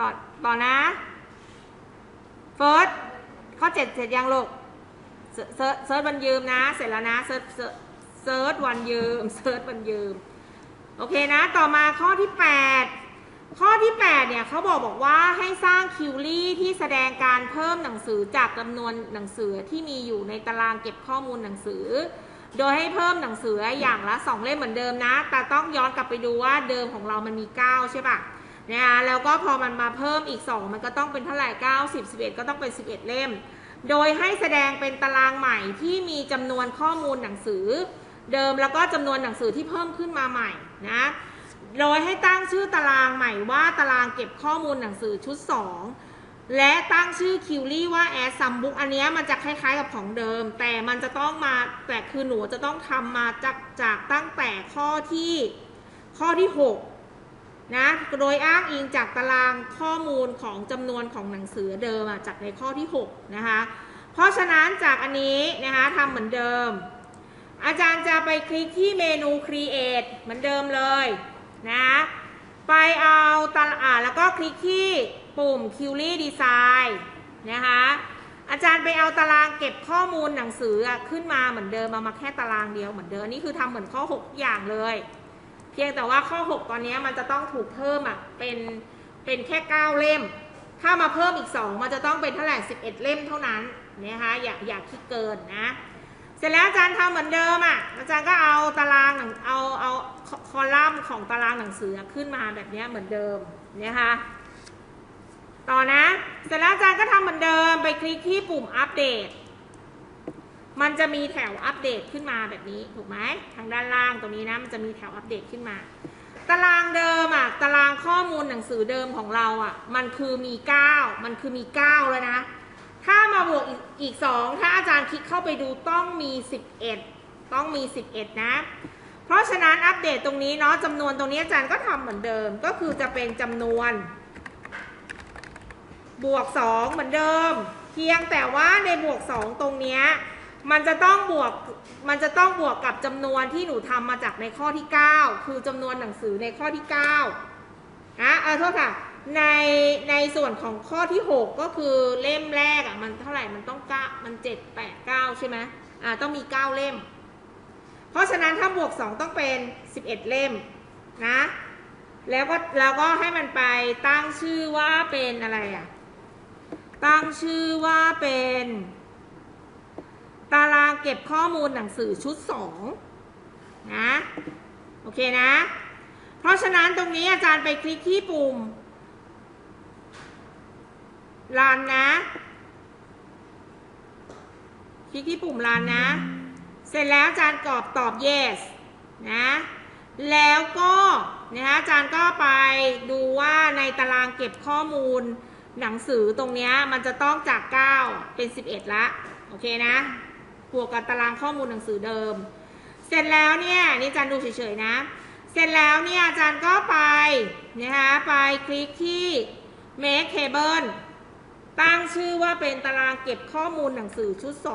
ต่อต่อนะเฟิร์สข้อเจ็ดเสร็จยังลูกเซิร์ชวันยืมนะ เสร็จแล้วนะเซิร์ชเซิร์ชเซิร์ชวันยืมเซิร์ชวันยืมโอเคนะ ต่อมาข้อที่ 8 ข้อที่ 8 เนี่ยเขาบอกบอกว่าให้สร้างคิวรี่ที่แสดงการเพิ่มหนังสือจากจำนวนหนังสือที่มีอยู่ในตารางเก็บข้อมูลหนังสือ โดยให้เพิ่มหนังสืออย่างละ 2 เล่มเหมือนเดิมนะ แต่ต้องย้อนกลับไปดูว่าเดิมของเรามันมี 9 ใช่ปะ นะคะแล้วก็พอมันมาเพิ่มอีก 2 มันก็ต้องเป็นเท่าไหร่9 10 11 ก็ต้องเป็น 11 เล่ม โดยให้แสดงเป็นตารางใหม่ที่มีจำนวนข้อมูลหนังสือ เดิมแล้วก็จำนวนหนังสือที่เพิ่มขึ้นมาใหม่นะโดยให้ตั้งชื่อตารางใหม่ว่าตารางเก็บข้อมูลหนังสือชุด 2 และตั้งชื่อคิวรี่ว่าแอดซัมบุ๊กอันนี้มันจะคล้ายๆกับของเดิม แต่มันจะต้องมาแต่คือหนูจะต้องทำมาจากจากตั้งแต่ข้อที่ข้อที่ 6 นะโดยอ้างอิงจากตารางข้อมูลของจำนวนของหนังสือเดิมอะจากในข้อที่ 6 นะคะ เพราะฉะนั้นจากอันนี้นะคะทำเหมือนเดิม อาจารย์จะไปคลิกที่เมนู Create เหมือนเดิมเลยนะไปเอาตารางแล้วก็คลิกที่ปุ่ม Query Design นะคะอาจารย์ไปเอาตารางเก็บข้อมูลหนังสือขึ้นมาเหมือนเดิมเอามาแค่ตารางเดียวเหมือนเดิมนี่คือทำเหมือนข้อ 6 อย่างเลย พียงแต่ว่าข้อ 6 ตอนนี้มันจะต้องถูกเพิ่มอะเป็นเป็นแค่ 9 เล่ม ถ้ามาเพิ่มอีก 2 มันจะต้องเป็นเท่าไหร่11 เล่มเท่านั้นนะคะอย่าอย่าคิดเกินนะ เสร็จแล้วอาจารย์ทำเหมือนเดิมอะอาจารย์ก็เอาตารางหนังเอาเอาคอลัมน์ของตารางหนังสือขึ้นมาแบบนี้เหมือนเดิมนะคะต่อนะ เสร็จแล้วอาจารย์ก็ทำเหมือนเดิมไปคลิกที่ปุ่มอัปเดต มันจะมีแถวอัปเดตขึ้นมาแบบนี้ถูกไหมทางด้านล่างตรงนี้นะมันจะมีแถวอัปเดตขึ้นมา ตารางเดิมอะตารางข้อมูลหนังสือเดิมของเราอะมันคือมี 9 มันคือมี 9 แล้วนะ ถ้ามาบวกอีกอีกสองถ้าอาจารย์คลิกเข้าไปดูต้องมี 11 ต้องมี 11 นะ เพราะฉะนั้นอัปเดตตรงนี้เนาะจำนวนตรงนี้อาจารย์ก็ทำเหมือนเดิมก็คือจะเป็นจำนวน บวก 2 เหมือนเดิม เพียงแต่ว่าในบวก 2 ตรงเนี้ย มันจะต้องบวก มันจะต้องบวกกับจำนวนที่หนูทำมาจากในข้อที่ 9 คือจำนวนหนังสือในข้อที่9นะเออโทษค่ะ ใน ในส่วนของข้อที่ 6 ก็คือเล่มแรกอะมันเท่าไหร่ มันต้องเก้ามัน 7 8 9 ใช่ไหมอ่าต้องมี 9 เล่ม เพราะฉะนั้นถ้าบวก 2 ต้องเป็น 11 เล่มนะ แล้วก็แล้วก็ให้มันไปตั้งชื่อว่าเป็นอะไรอะ ตั้งชื่อว่าเป็น เก็บข้อมูลหนังสือชุด2นะโอเคนะ เพราะฉะนั้นตรงนี้อาจารย์ไปคลิกที่ปุ่มรันนะ คลิกที่ปุ่มรันนะ เสร็จแล้วอาจารย์กรอบตอบ yes นะแล้วก็นะคะอาจารย์ก็ไปดูว่าในตารางเก็บข้อมูลหนังสือตรงนี้มันจะต้องจาก 9 เป็น 11 ละ โอเคนะ บวกกับตารางข้อมูลหนังสือเดิม เสร็จแล้วเนี่ยนี่อาจารย์ดูเฉยๆนะ เสร็จแล้วเนี่ยอาจารย์ก็ไปนะคะไปคลิกที่ make table ตั้งชื่อว่าเป็นตารางเก็บข้อมูลหนังสือชุด 2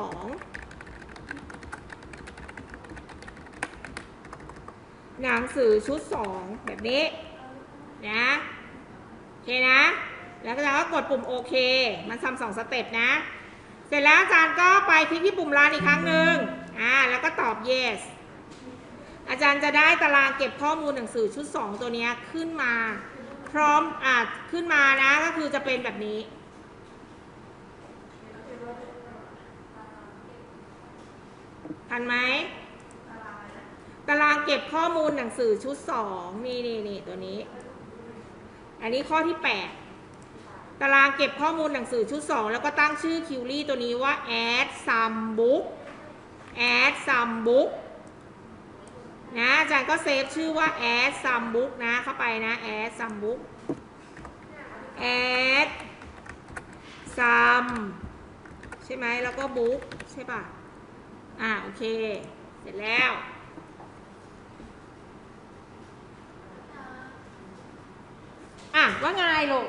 หนังสือชุด 2 แบบนี้นะโอเคนะ แล้วอาจารย์ก็กดปุ่มโอเค มันทำสองสเต็ปนะ เสร็จแล้วอาจารย์ก็ไปคลิกที่ปุ่มรันอีกครั้งหนึ่งอ่าแล้วก็ตอบ yes อาจารย์จะได้ตารางเก็บข้อมูลหนังสือชุด 2 ตัวนี้ขึ้นมา พร้อมอ่าขึ้นมานะก็คือจะเป็นแบบนี้ ทันไหมตารางเก็บข้อมูลหนังสือชุด 2 นี่นี่นี่ตัวนี้ อันนี้ข้อที่ 8 ตารางเก็บข้อมูลหนังสือชุด 2 แล้วก็ตั้งชื่อคิวรี่ตัวนี้ว่า add some book add some book นะอาจารย์ก็เซฟชื่อว่า add some book นะเข้าไปนะ add some book add some ใช่ไหมแล้วก็ book ใช่ป่ะ อ่าโอเค เสร็จแล้วอะว่าไงลูก